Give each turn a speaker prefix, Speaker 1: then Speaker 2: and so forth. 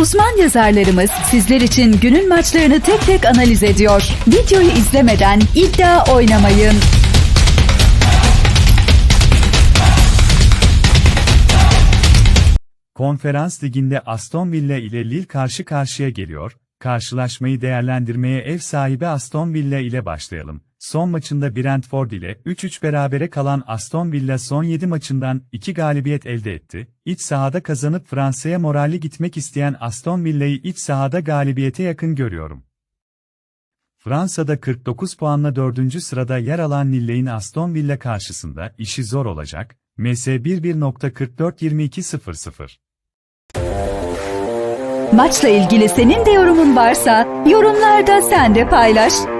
Speaker 1: Uzman yazarlarımız sizler için günün maçlarını tek tek analiz ediyor. Videoyu izlemeden iddia oynamayın.
Speaker 2: Konferans Ligi'nde Aston Villa ile Lille karşı karşıya geliyor. Karşılaşmayı değerlendirmeye ev sahibi Aston Villa ile başlayalım. Son maçında Brentford ile 3-3 berabere kalan Aston Villa son 7 maçından 2 galibiyet elde etti. İç sahada kazanıp Fransa'ya moralli gitmek isteyen Aston Villa'yı iç sahada galibiyete yakın görüyorum. Fransa'da 49 puanla 4. sırada yer alan Lille'in Aston Villa karşısında işi zor olacak. MS 11.44-22.00
Speaker 1: Maçla ilgili senin de yorumun varsa yorumlarda sen de paylaş.